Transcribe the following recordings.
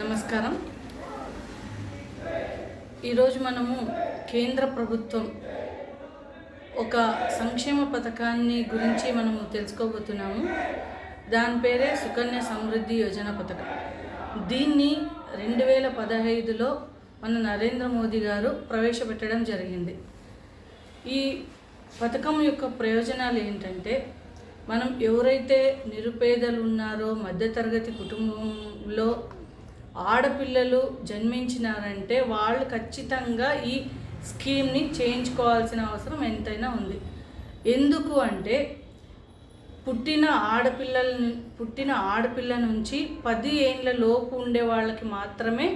నమస్కారం. ఈరోజు మనము కేంద్ర ప్రభుత్వం ఒక సంక్షేమ పథకాన్ని గురించి మనము తెలుసుకోబోతున్నాము. దాని పేరే సుకన్య సమృద్ధి యోజన పథకం. దీన్ని రెండు వేల పదహైదులో మన నరేంద్ర మోదీ గారు ప్రవేశపెట్టడం జరిగింది. ఈ పథకం యొక్క ప్రయోజనాలు ఏంటంటే మనం ఎవరైతే నిరుపేదలు ఉన్నారో మధ్యతరగతి కుటుంబంలో ఆడపిల్లలు జన్మించినారంటే వాళ్ళు ఖచ్చితంగా ఈ స్కీమ్ని చేయించుకోవాల్సిన అవసరం ఎంతైనా ఉంది. ఎందుకు అంటే పుట్టిన ఆడపిల్లల పుట్టిన ఆడపిల్ల నుంచి పది ఏండ్ల లోపు ఉండే వాళ్ళకి మాత్రమే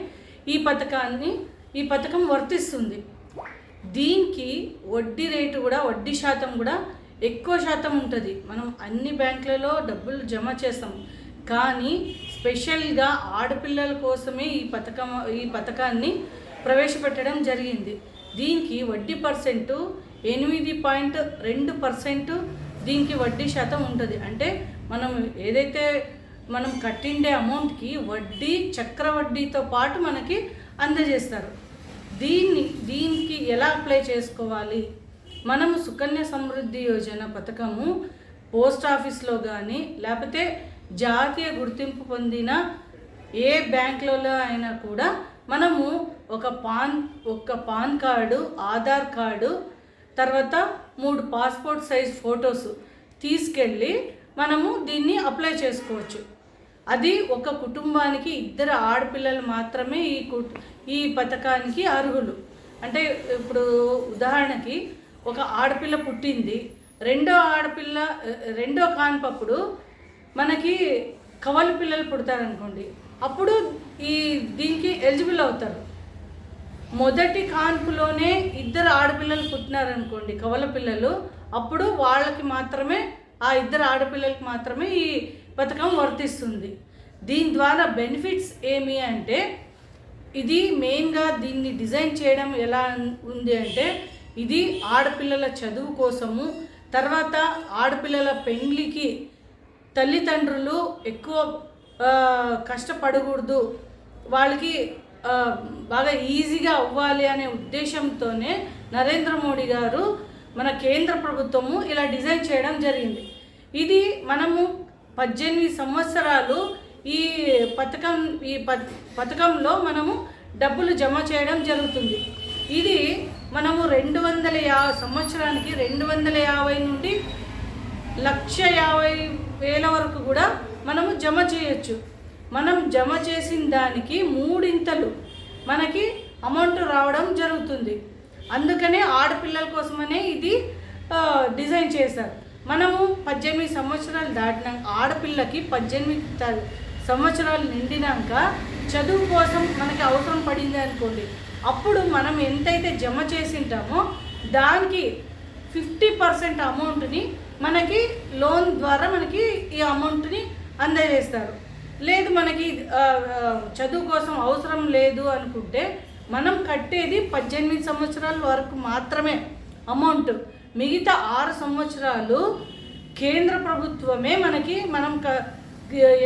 ఈ పథకాన్ని ఈ పథకం వర్తిస్తుంది. దీనికి వడ్డీ రేటు కూడా వడ్డీ శాతం కూడా ఎక్కువ శాతం ఉంటుంది. మనం అన్ని బ్యాంకులలో డబ్బులు జమ చేస్తాం. కానీ స్పెషల్గా ఆడపిల్లల కోసమే ఈ పథకం ఈ పథకాన్ని ప్రవేశపెట్టడం జరిగింది. దీనికి వడ్డీ పర్సెంటు ఎనిమిది పాయింట్ రెండు పర్సెంట్ దీనికి వడ్డీ శాతం ఉంటుంది. అంటే మనం ఏదైతే మనం కట్టిండే అమౌంట్కి వడ్డీ చక్ర వడ్డీతో పాటు మనకి అందజేస్తారు. దీన్ని దీనికి ఎలా అప్లై చేసుకోవాలి? మనము సుకన్య సమృద్ధి యోజన పథకము పోస్ట్ ఆఫీస్లో కానీ లేకపోతే జాతీయ గుర్తింపు పొందిన ఏ బ్యాంకులలో అయినా కూడా మనము ఒక పాన్ ఒక పాన్ కార్డు ఆధార్ కార్డు తర్వాత మూడు పాస్పోర్ట్ సైజ్ ఫొటోస్ తీసుకెళ్ళి మనము దీన్ని అప్లై చేసుకోవచ్చు. అది ఒక కుటుంబానికి ఇద్దరు ఆడపిల్లలు మాత్రమే ఈ కుట్ ఈ పథకానికి అర్హులు. అంటే ఇప్పుడు ఉదాహరణకి ఒక ఆడపిల్ల పుట్టింది రెండో ఆడపిల్ల రెండో కాన్పప్పుడు మనకి కవల పిల్లలు పుడతారనుకోండి అప్పుడు ఈ దీనికి ఎలిజిబుల్ అవుతారు. మొదటి కాన్పులోనే ఇద్దరు ఆడపిల్లలు పుట్టినారనుకోండి కవల పిల్లలు అప్పుడు వాళ్ళకి మాత్రమే ఆ ఇద్దరు ఆడపిల్లలకి మాత్రమే ఈ పథకం వర్తిస్తుంది. దీని ద్వారా బెనిఫిట్స్ ఏమి అంటే ఇది మెయిన్గా దీన్ని డిజైన్ చేయడం ఎలా ఉంది అంటే ఇది ఆడపిల్లల చదువు కోసము తర్వాత ఆడపిల్లల పెండ్లికి తల్లిదండ్రులు ఎక్కువ కష్టపడకూడదు. వాళ్ళకి బాగా ఈజీగా అవ్వాలి అనే ఉద్దేశంతోనే నరేంద్ర మోడీ గారు మన కేంద్ర ప్రభుత్వము ఇలా డిజైన్ చేయడం జరిగింది. ఇది మనము పద్దెనిమిది సంవత్సరాలు ఈ పథకం ఈ పథకంలో మనము డబ్బులు జమ చేయడం జరుగుతుంది. ఇది మనము రెండు వందల యా సంవత్సరానికి రెండు వందల యాభై నుండి లక్ష యాభై వేల వరకు కూడా మనము జమ చేయొచ్చు. మనం జమ చేసిన దానికి మూడింతలు మనకి అమౌంట్ రావడం జరుగుతుంది. అందుకనే ఆడపిల్లల కోసమనే ఇది డిజైన్ చేశారు. మనము పద్దెనిమిది సంవత్సరాలు దాటిన ఆడపిల్లకి పద్దెనిమిది సంవత్సరాలు నిండినాక చదువు కోసం మనకి అవసరం పడింది అనుకోండి అప్పుడు మనం ఎంతైతే జమ చేసింటామో దానికి ఫిఫ్టీ పర్సెంట్ అమౌంట్ని మనకి లోన్ ద్వారా మనకి ఈ అమౌంట్ని అందజేస్తారు. లేదు మనకి చదువు కోసం అవసరం లేదు అనుకుంటే మనం కట్టేది పద్దెనిమిది సంవత్సరాల వరకు మాత్రమే అమౌంట్ మిగతా ఆరు సంవత్సరాలు కేంద్ర ప్రభుత్వమే మనకి మనం క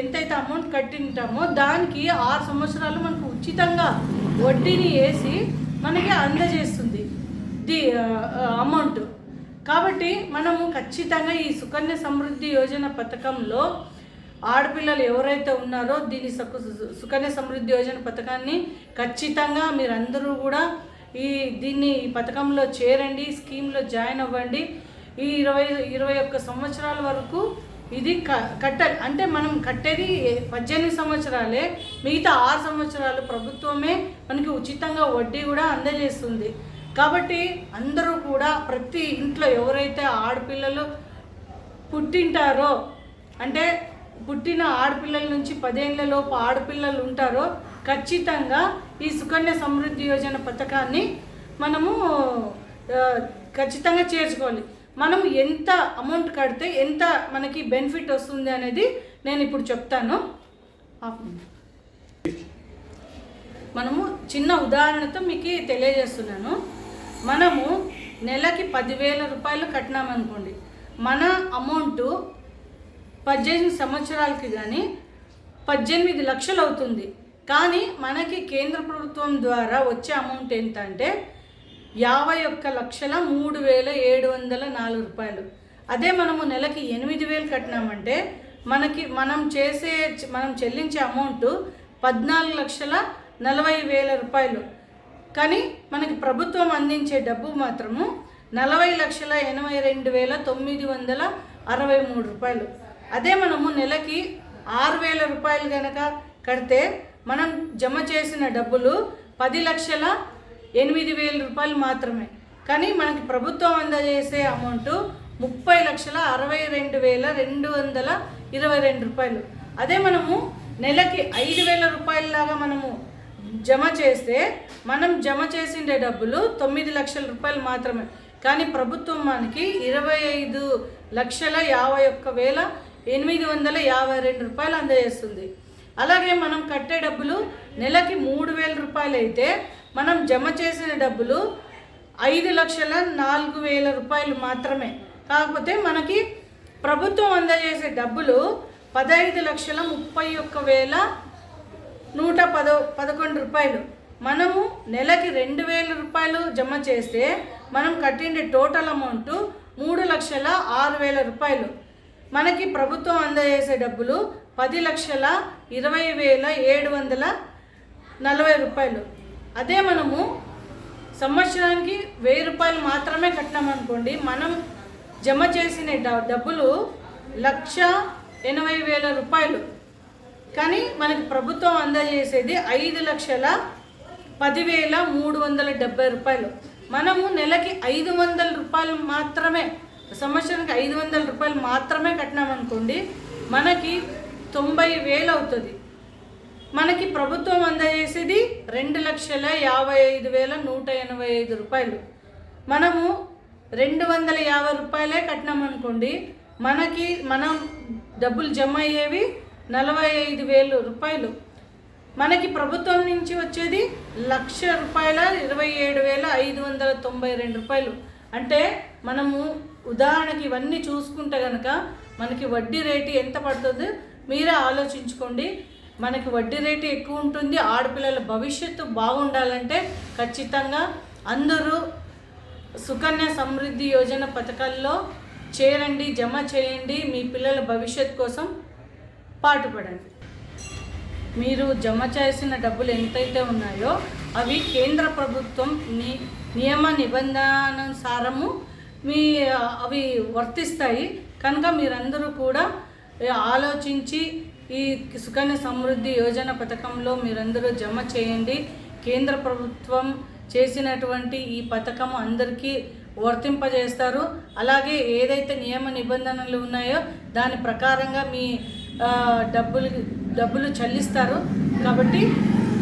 ఎంతైతే అమౌంట్ కట్టింటామో దానికి ఆరు సంవత్సరాలు మనకు ఉచితంగా వడ్డీని వేసి మనకి అందజేస్తుంది. ది అమౌంట్ కాబట్టి మనము ఖచ్చితంగా ఈ సుకన్య సమృద్ధి యోజన పథకంలో ఆడపిల్లలు ఎవరైతే ఉన్నారో దీని సకు సుకన్య సమృద్ధి యోజన పథకాన్ని ఖచ్చితంగా మీరందరూ కూడా ఈ దీన్ని ఈ పథకంలో చేరండి స్కీమ్లో జాయిన్ అవ్వండి. ఈ ఇరవై ఇరవై ఒక్క సంవత్సరాల వరకు ఇది క కట్టాలి అంటే మనం కట్టేది పద్దెనిమిది సంవత్సరాలే మిగతా ఆరు సంవత్సరాలు ప్రభుత్వమే మనకి ఉచితంగా వడ్డీ కూడా అందజేస్తుంది. కాబట్టి అందరూ కూడా ప్రతి ఇంట్లో ఎవరైతే ఆడపిల్లలు పుట్టింటారో అంటే పుట్టిన ఆడపిల్లల నుంచి పదేళ్ళలోపు ఆడపిల్లలు ఉంటారో ఖచ్చితంగా ఈ సుకన్య సమృద్ధి యోజన పథకాన్ని మనము ఖచ్చితంగా చేర్చుకోవాలి. మనం ఎంత అమౌంట్ కడితే ఎంత మనకి బెనిఫిట్ వస్తుంది అనేది నేను ఇప్పుడు చెప్తాను. మనము చిన్న ఉదాహరణతో మీకు తెలియజేస్తున్నాను. మనము నెలకి పదివేల రూపాయలు కట్టినామనుకోండి మన అమౌంట్ పద్దెనిమిది సంవత్సరాలకి కానీ పద్దెనిమిది లక్షలు అవుతుంది. కానీ మనకి కేంద్ర ప్రభుత్వం ద్వారా వచ్చే అమౌంట్ ఏంటంటే యాభై ఒక్క లక్షల మూడు వేల ఏడు వందల నాలుగు రూపాయలు. అదే మనము నెలకి ఎనిమిది వేలు కట్టినామంటే మనకి మనం చేసే మనం చెల్లించే అమౌంట్ పద్నాలుగు లక్షల నలభై వేల రూపాయలు. కానీ మనకి ప్రభుత్వం అందించే డబ్బు మాత్రము నలభై లక్షల ఎనభై రెండు వేల తొమ్మిది వందల అరవై మూడు రూపాయలు. అదే మనము నెలకి ఆరు వేల రూపాయలు కనుక కడితే మనం జమ చేసిన డబ్బులు పది లక్షల ఎనిమిది వేల రూపాయలు మాత్రమే. కానీ మనకి ప్రభుత్వం అందజేసే అమౌంట్ ముప్పై లక్షల అరవై రెండు వేల రెండు వందల ఇరవై రెండు రూపాయలు. అదే మనము నెలకి ఐదు వేల రూపాయలలాగా మనము జమ చేస్తే మనం జమ చేసిండే డబ్బులు తొమ్మిది లక్షల రూపాయలు మాత్రమే. కానీ ప్రభుత్వం మనకి ఇరవై ఐదు లక్షల యాభై ఒక్క వేల ఎనిమిది వందల యాభై రెండు రూపాయలు అందజేస్తుంది. అలాగే మనం కట్టే డబ్బులు నెలకి మూడు వేల రూపాయలు అయితే మనం జమ చేసిన డబ్బులు ఐదు లక్షల నాలుగు వేల రూపాయలు మాత్రమే. కాకపోతే మనకి ప్రభుత్వం అందజేసే డబ్బులు పదహైదు లక్షల ముప్పై ఒక్క వేల పదో పదకొండు రూపాయలు. మనము నెలకి రెండు వేల రూపాయలు జమ చేస్తే మనం కట్టిండే టోటల్ అమౌంట్ మూడు లక్షల ఆరు వేల రూపాయలు. మనకి ప్రభుత్వం అందజేసే డబ్బులు పది లక్షల ఇరవై వేల ఏడు వందల నలభై రూపాయలు. అదే మనము సంవత్సరానికి వెయ్యి రూపాయలు మాత్రమే కట్టినామనుకోండి మనం జమ చేసిన డ- డబ్బులు లక్ష ఎనభై వేల రూపాయలు. కానీ మనకి ప్రభుత్వం అందజేసేది ఐదు లక్షల పదివేల మూడు వందల డెబ్బై రూపాయలు. మనము నెలకి ఐదు వందల రూపాయలు మాత్రమే సంవత్సరానికి ఐదు వందల రూపాయలు మాత్రమే కట్టినామనుకోండి మనకి తొంభై వేలు అవుతుంది. మనకి ప్రభుత్వం అందజేసేది రెండు లక్షల యాభై ఐదు వేల నూట ఎనభై ఐదు రూపాయలు. మనము రెండు వందల యాభై రూపాయలే కట్టినామనుకోండి మనకి మనం డబ్బులు జమ అయ్యేవి నలభై ఐదు వేలు రూపాయలు. మనకి ప్రభుత్వం నుంచి వచ్చేది లక్ష రూపాయల ఇరవై ఏడు వేల ఐదు వందల తొంభై రెండు రూపాయలు. అంటే మనము ఉదాహరణకి ఇవన్నీ చూసుకుంటే కనుక మనకి వడ్డీ రేటు ఎంత పడుతుంది మీరే ఆలోచించుకోండి. మనకి వడ్డీ రేటు ఎక్కువ ఉంటుంది ఆడపిల్లల భవిష్యత్తు బాగుండాలంటే ఖచ్చితంగా అందరూ సుకన్య సమృద్ధి యోజన పథకాల్లో చేరండి జమ చేయండి. మీ పిల్లల భవిష్యత్ కోసం పాటుపడండి. మీరు జమ చేసిన డబ్బులు ఎంతైతే ఉన్నాయో అవి కేంద్ర ప్రభుత్వం ని నియమ నిబంధనానుసారము మీ అవి వర్తిస్తాయి. కనుక మీరందరూ కూడా ఆలోచించి ఈ సుకన్య సమృద్ధి యోజన పథకంలో మీరందరూ జమ చేయండి. కేంద్ర ప్రభుత్వం చేసినటువంటి ఈ పథకం అందరికీ వర్తింపజేస్తారు. అలాగే ఏదైతే నియమ నిబంధనలు ఉన్నాయో దాని ప్రకారంగా మీ డబ్బులు డబ్బులు చెల్లిస్తారు. కాబట్టి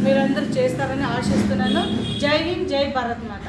మీరందరూ చేస్తారని ఆశిస్తున్నాను. జై హింద్ జై భారత్ మాత.